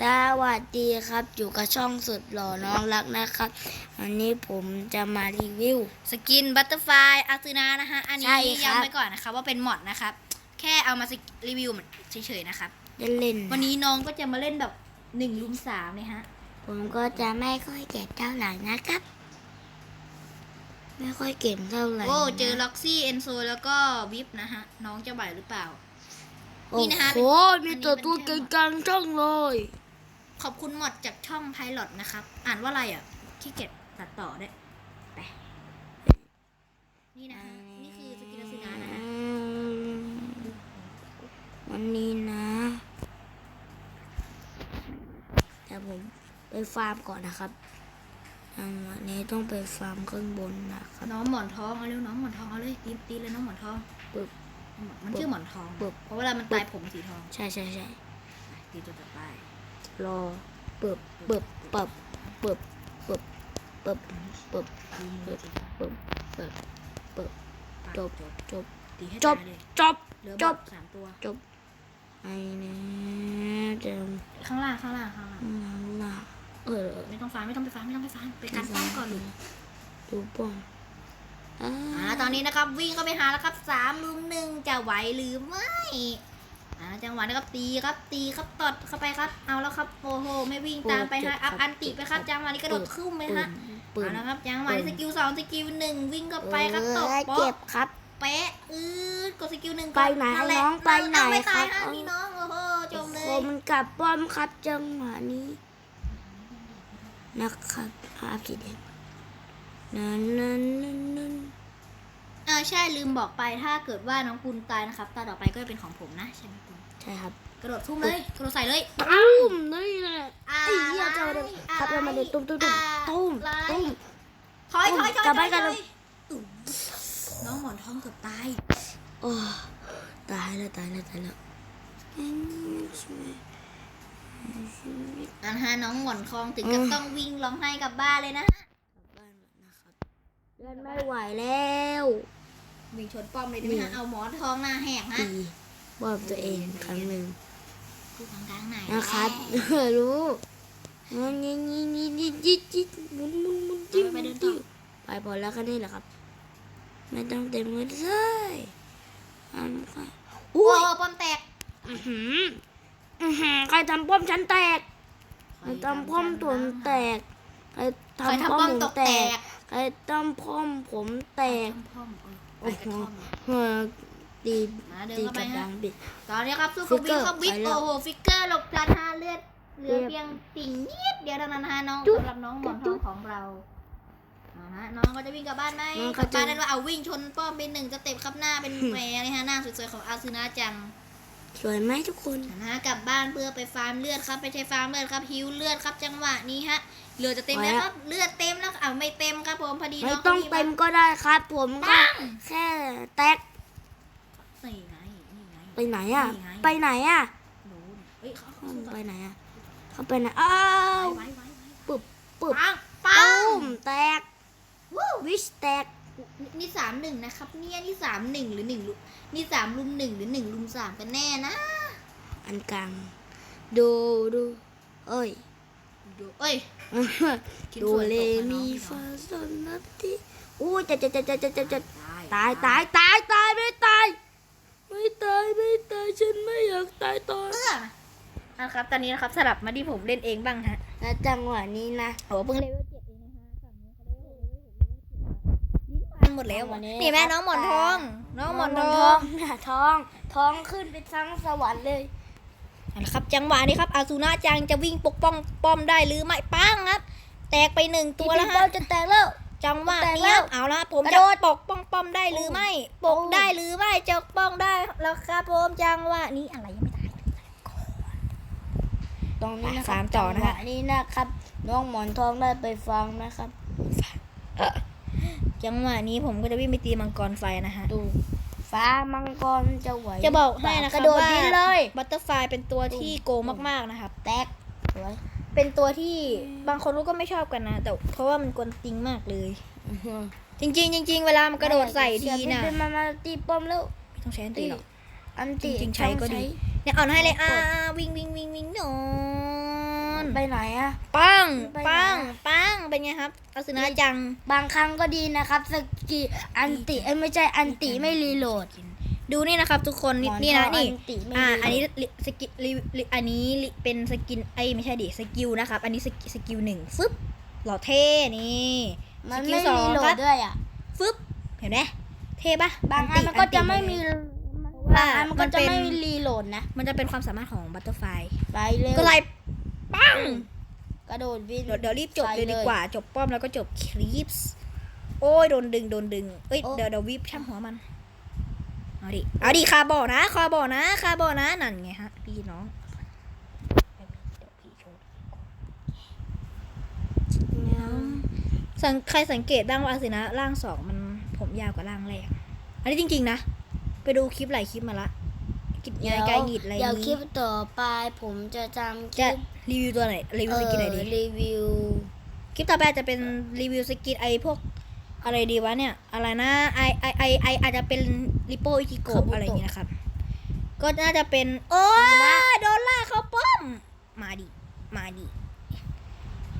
สวัสดีครับอยู่กับช่องสุดหล่อน้องรักนะครับ วันนี้ผมจะมารีวิว สกินบัตเตอร์ไฟอาร์ตูนานะคะอันนี้ใช่ครับ ย้ำไว้ก่อนนะคะว่าเป็นมอดนะครับ แค่เอามารีวิวมันเฉยๆนะครับ เล่นๆวันนี้น้องก็จะมาเล่นแบบหนึ่งลุมสามเลยฮะ ผมก็จะไม่ค่อยเก่งเท่าไหร่นะครับ ไม่ค่อยเก่งเท่าไหร่โอ้นะเจอล็อกซี่เอนโซแล้วก็วิปนะฮะ น้องจะไหวหรือเปล่าโอ้นี่นะคะโหเป็นมีตัวตัวอันนี้เก่เป็นงๆจังเลย ขอบคุณมอดจากช่องไพลอตนะครับ อ่านว่าอะไรอะขี้เกียจตัดต่อได้วยไปนี่นะฮะนี่คือสกินอาร์ตูนานะฮะวันนี้นะแต่ผมไปฟาร์มก่อนนะครับอ่าวันนี้ต้องไปฟาร์มข้างบนนะครับน้องหมอนทองเอาเร็วน้องหมอนทองเอาเลยตีตีเลยน้องหมอนทองปึ๊บมันชื่อหมอนทองปึ๊บเพราะเวลามันตายผมสีทอง ใช่ใช่ใช่ตีตัวต่อไป รอเปิบเปิบเปิบเปิบเปิบเปิบเปิบตีมือสิเปิบเปิบเปิบจบจบตีให้จบตายเลยจบเหลือจบบอทสามตัวจบไอ้เนี่ยจะข้างล่างข้างล่างข้างล่างนั่นล่ะเออไม่ต้องฟาร์มไม่ต้องไปฟาร์มไม่ต้องไปฟาร์มไปการป้องก่อนเลยดูป้องอ่าอ่าตอนนี้นะครับวิ่งเข้าไปหาแล้วครับสามลุมหนึ่งจะไหวหรือไม่ อ่าจังหวะนะครับตีครับตีครับตดเข้าไปครับ เอาแล้วครับโอ้โหไม่วิ่งตามไปฮะอัพอันติไปครับจังหวะนี้กระโดดขึ้นไปฮะปืนเอาละครับจังหวะนี้สกิลสองสกิลหนึ่งวิ่งเข้าไปครับตบเออโป๊ะเจ็บครับเป๊ะอืดกดสกิลหนึ่งไปไหนและน้องไปไหนเอาไม่ตายครัฮะบพี่น้องโอ้โหจมเลคยมกลับป้อมครับจังหวะนี้นะครับภาพสีแดงนั่นนั่นนั่นนั่นเออใช่ลืมบอกไปถ้าเกิดว่าน้องปุณตายนะครับตาต่อไปก็จะเป็นของผมนะใช่ไหมปุณใช่ครับ กระโดดทุ่มเลยกระโดดใส่เลยตุ้มนี่แหละอะไอ้เหี้ยเจ้าเด็กครับเรามาเด็ดตุ้มตุ้มตุ้มตุ้มตุ้มถอยถอยถอยกลับไปถอยกันถเลอยยอุ๊ยน้องหมอนทองเกือบตายโอ้ตายแล้วตายแล้วตายแล้วอันฮะน้องหมอนทองถึงกับต้องวิ่งร้องไห้กลับบ้านเลยนะบ้านนะครับเดินไม่ไหวแล้ว วิ่งชนป้อมเลยนะฮะเอาหมอนทองหน้าแหกฮะตีบอบตัวเองครั้งหนึ่งพูดกลางๆไหนนะครับรู้นี่นี่นี่นี่จิ๊ดจิ๊ดหมุนหมุนหมุนจิ้มจิ้มไปพอแล้วก็นี่แหละครับ ไม่ต้องเต็มเลยเลยอันค่ะโอ้อุ้ยป้อมแตกอื้อหืออื้อหือใครทำป้อมฉันแตกใครทำป้อมตัวผมแตกใครใครทำทำป้ป้ออมมผตมกแตแตกกใครทำป้อมผมแตกป้อมเออ โอ้โหกระท่อมตีมาเดินตีเข้าไปกับฮะ ดังบิด ตอนนี้ครับสู้กับฟิวิกกเกอร์ครับวิกไปแล้ว โอ้โหฟิกเกอร์หลบจานห้าเลือดเหลือเพียงติ่งนิดเดียวเท่านั้นนะฮะน้องจุ๊บสำหรับน้องหมอนทจุ๊องบของเราเอาฮะน้องก็จะวิ่งกลับบ้านไหมน้องกก็ลับจะ บ้านได้ว่าเอาวิ่งชนป้อมเป็นหนึ่งสเต็ปครับหน้าเป็นแหวเลยฮะหน้าสวยๆของอาซึนาจัง สวยไหมทุกคนนะฮะกลับบ้านเพื่อไปฟาร์มเลือดครับ ไปใช้ฟาร์มเลือดครับฮิวเลือดครับจังหวะนี้ฮะเลือดจะเต็มแล้วครับเลือดเต็มแล้วเอาไม่เต็มครับผมพอดีไม่น้องต้องขาเต็มก็ได้ครับ ผมก็แค่แตกนี่ไงนี่ไงไปไหนอะนี่ไงไปไหนอะโดนเฮ้ยเขาเขาอืมสู้ไปต่อไหนอะเขาไปไหนอ้าวไว้ไว้ไว้ปึ๊บปึ๊บปังปังตุ้มแตกวู้วิชแตก นี่สามหนึ่งนะครับ เนี่ยนี่สามหนึ่งหรือหนึ่งลุนี่สามลุมหนึ่งหรือหนึ่งลุมสามกันแน่นะ อันกลาง ดูดู เอ้ยดูเอ้ยชิ้นดูส่วนเลตกมามีน้องฟาซอนนัตติอู้จะจะจะจะจะจะจะตายตายตายตายตายไม่ตาย ไม่ตายไม่ตายฉันไม่อยากตายตอนเอื้อนะครับ ตอนนี้นะครับสลับมาที่ผมเล่นเองบ้างฮะและจังหวะนี้นะโอ้เพิ่งเลเวลเจ็ดเองน หมดแล้ววันนี้นี่แม่น้องหมอนทอง น้องหมอนททอองงน่ะทองทองขึ้นไปทั้งสวรรค์เลยเอาละครับจังหวะนี้ครับอาซูน่าจังจะวิ่งปกป้องป้อมได้หรือไม่ปังครับ แตกไปหนึ่งตัวแล้วบอฮะลจะแตกแล้วจังหวะแตกนี้แล้ควรับเอาละผมกระจะโดดปกป้องป้อมได้หรือไม่ปโอ้กได้หรือไม่จะป้องได้แล้วครับผมจังหวะนี้อะไรยังไม่ตายตรงนี้นะคสารับมต่อนะฮะจังหวนี้นะครับ น้องหมอนทองได้ไปฟังนะครับ จังหวะนี้ผมก็จะวิ่งไปตีมังกรไฟนะฮะ ดู ฟ้ามังกรจะไหวจะบอกให้นะคกรับระโดดว่าดินเลยบัตเตอร์ไฟเป็นตัวที่โกงมากๆนะครับ แตกสวยเป็นตัวที่บางคนก็ไม่ชอบกันนะ แต่เพราะว่ามันกวนติงมากเลย จริงๆจริงๆเวลามันกระโดดใส่ทีนะเสียบมามาตีป้อมแล้วไม่ต้องใช้อันตีหรอก อันติจริงๆใช้ก็ดี ต้องเนี่ยเอาให้เลยอ่ากดวิ่งวิ่งวิ่งวิ่งหน่อ ไปไหนอะ ปังไปไหนปังอะปังเป็นไงครับอาซึนะจังบางครั้งก็ดีนะครับสกีอันติเอ้ยไม่ใช่อันติไม่รีโหลด ดูนี่นะครับ ทุกคนนี่หมอนี่นะทองนี่อันติไม่อ่ารีโหลดอันนี้ลิสกิลลิลิอันนี้ลิเป็นสกินไอ้ยไม่ใช่ดิสกิลนะครับ อันนี้สกิสกิลหนึ่งฟึบหล่อเท่นี่มันสกิลไม่สองรีโหลครัดบด้วยอะฟึบเห็นไหมเท่ปะบางอันมันก็จะไม่มีว่าบางอันมันก็มันจะเป็นไม่รีโหลดนะมันจะเป็นความสามารถของบัตเตอร์ไฟ ไปเร็วก็ไล่ ปังกระโดดวิ่ง เดี๋ยวเดี๋ยวรีบจบไปเลยเลยดีกว่า จบป้อมแล้วก็จบคลิปส์โอ้ยโดนดึงโดนดึงเอ้ยโอ้ เดี๋ยวเดี๋ยววิบช่างหัวมัน เอาดิ เอาดิคาบอกนะคาบอกนะคาบอกนะนั่นไงฮะ พี่น้องเดี๋ยวพี่โชว์สังใครสังเกตบ้างว่าอาสินะร่างสองมันผมยาวกว่าร่างแรก อันนี้จริง ๆ นะ ไปดูคลิปหลายคลิปมาละ กิจเดี๋ยยายวไกลหงิดอะไรเดี๋ยวคลินี้ปต่อไปผมจะทำคจะลิปรีวิวตัวไหนรีวิวสกินไหนดี เอ่อรีวิว คลิปต่อไปอาจจะเป็นรีวิวสกินไอพวกอะไรดีวะเนี่ย อะไรนะไอไอไอไออาจจะเป็นริโปอิจิโกคาบุโตะอะไรอย่างเงี้ยนะครับ ก็น่าจะเป็น โอ้ยโดนล่ากเขาป้อม มาดิ มาดิ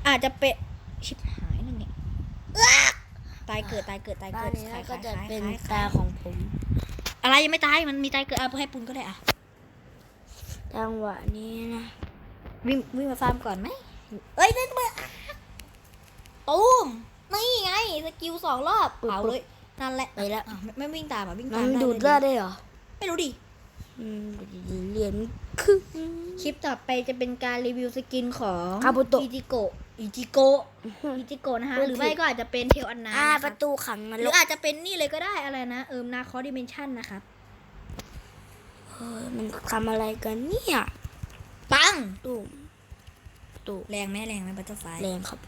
อาจจะเป็นชิบหายนั่นไงตายเกิดตายเกิดตายบ้าเกินดนี้ขายก็ขายจะขายเป็นขายตาของผม อะไรยังไม่ตายมันมีตายเกิดเอาให้ปุนก็ได้อะจังหวะนี้นะวิ่งวิ่งมาฟาร์มก่อนไหมเอ้ยนั่นเมื่อตูมนี่ไงสกิลสองรอบเผาเลยนั่นแหละไปแล้วอ้าวไม่ไม่วิ่งตามอะวิ่งมัตามนไดูดเลือดได้เหรอไม่รู้ดิอืมเหรียญครึ่งคลิปต่อไปจะเป็นการรีวิวสกินของคาบุโตะอิจิโกะ อิจิโกะอิจิโกะนะคะพูดผิดหรือไม่ก็อาจจะเป็นเทลอันนาอ่านะปครัระบตูขังนหรรือกอาจจะเป็นนี่เลยก็ได้อะไรนะ เอิมนาคอดิเมนชันนะครับ เฮ้ยมันทำอะไรกันเนี่ยปังตู้ตู้แรงไหมแรงไหมบัตเตอร์ไฟแรงครับ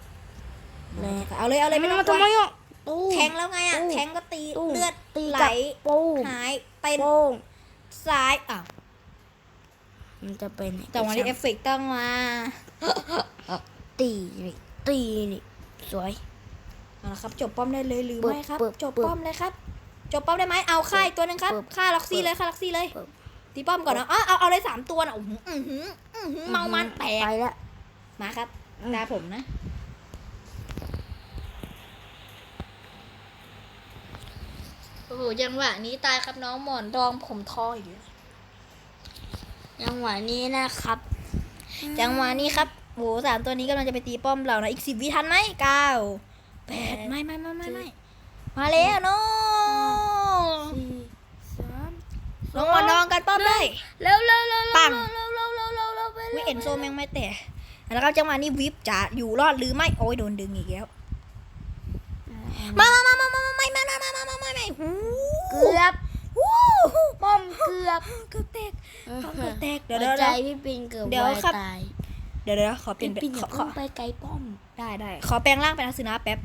แรงเอาเลยเอาเลยไม่ต้องกลัทำไมวอะตู้แทงแล้วไงอะ ตู้ แทงก็ตีตู้เลือดตีไหลกับโป้งหายเต้นโป้งซ้ายอ้าวมันจะเป็นแต่วันนี้เอฟเฟกต์ต้องมา ตีนี่ตีนี่สวยเอาละครับ จบป้อมได้เลยหรือปึ๊บไม่ครับปึ๊บจบปึ๊บป้อมเลยครับ จบป้อมได้ไหมเอาค่ายตัวหนึงครับปึ๊บค่าล็อกซี่เลยค่าล็อกซี่เลยปึ๊บตีป้อมก่อนนะอ๋อเอาเอาเลยสามตัวนะอื้อหืออื้อหืออื้อหือเมามันแตกไปแล้วมาครับอืมตาผมนะโอ้โหจังหวะนี้ตายครับน้องหมอนทองผมทองอีกแล้วจังหวะนี้นะครับ จังหวะนี้ครับ โหสามตัวนี้กำลังจะไปตีป้อมเรานะ อีกสิบวิทันไหมเก้าแปดไม่ไม่ไม่ไม่ไม่มาแล้วน้องสี่สามน้องหมอนทองกันป้อมเลยเร็วเร็วเร็วปังเร็วเร็วเร็วเร็วเร็วไปวิเอ็นโซแม่งไม่แตะแล้วครับจังหวะนี้วิปจะอยู่รอดหรือไม่โอ้ยโดนดึงอีกแล้วมามามามามามาไม่มามามามามามาไม่หูเกือบหูป้อมเกือบเกือบแตกป้อมเกือบแตกเดี๋เดี๋ยยววเดี๋ยวใจเดี๋ยวพี่ปินเกือบเดี๋ยววายครับตายเดี๋ยวเดี๋ยวขอเปลี่ยพี่นเป็นปินอย่าขอขเพิ่องไปไกลป้อม ได้ได้ขอแปลงร่างเป็นอาสนะแป๊บ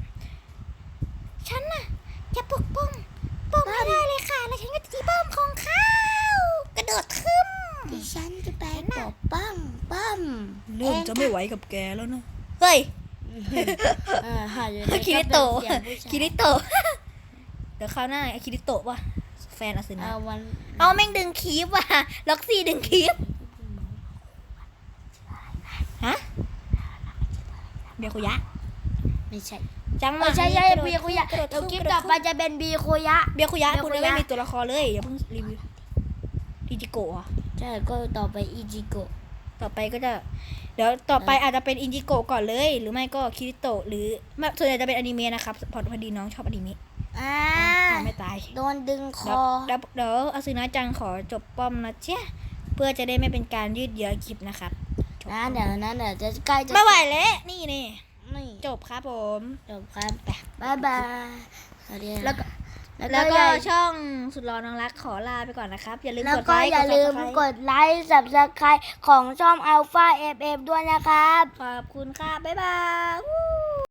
ฉันน่ะจะปกป้องป้องไม่ได้เลยค่ะ แล้วฉันก็จะตีป้อมของเขากระโดดขึ้น ดิฉันจะไปปกป้องป้อมเริ่มจะไม่ไหวกับแกแล้วนะ เฮ้ย เออหาอยู่ในคิริโตะเสียงผู้ชายคิริโตะ เดี๋ยวคราวหน้าไอ้คิริโตะว่ะ แฟนอาสนะ เอาวัน เอาแม่งดึงคีบว่ะ ล็อกซี่ดึงคีบ ฮะเบียร์คุยะ ไม่ใช่จังหวะไม่ใช่นี้ใช่กระโดดเบียร์คุยะกระโดดเดี๋ยวคลิปกระโดต่อดไปจะเป็นบีโคยะเบียร์คุยะ เบียร์คุณคุยังยะไม่มีตัวละครเลยอย่าเพิ่งรีวิวดิจิโกะอะใช่ก็ต่อไปอีจิโกะต่อไปก็จะเดี๋ยวต่อไปอาจจะเป็นอินจิโกะก่อนเลย หรือไม่ก็คิริโตะหรือไม่ส่วนใหญ่จะเป็นอนิเมะนะครับพอพอดีน้องชอบอนิเมะอ่าอ่าไม่ตาย โดนดึงคเดี๋ยวอเดี๋ยวเดี๋ยวอาซึนะจังขอจบป้อมนะเจ้าเพื่อจะได้ไม่เป็นการยืดเยื้อคลิปนะครับ นะเดี๋ยวนั้นเดี๋ยวจะใกล้จะไม่ไหวแล้วนี่นี่นี่จบครับผมจบครับบ๊ายบายสวัสดีแล้วก็แล้วแล้วก็ก็อย่าช่องสุดรอน้องรักขอลาไปก่อนนะครับ อย่าลืมแล้วกดก็ไลค์อย่าลืม Subscribe กดไลค์ subscribe ของช่อง Alpha FF ด้วยนะครับ ขอบคุณค่ะ บ๊ายบาย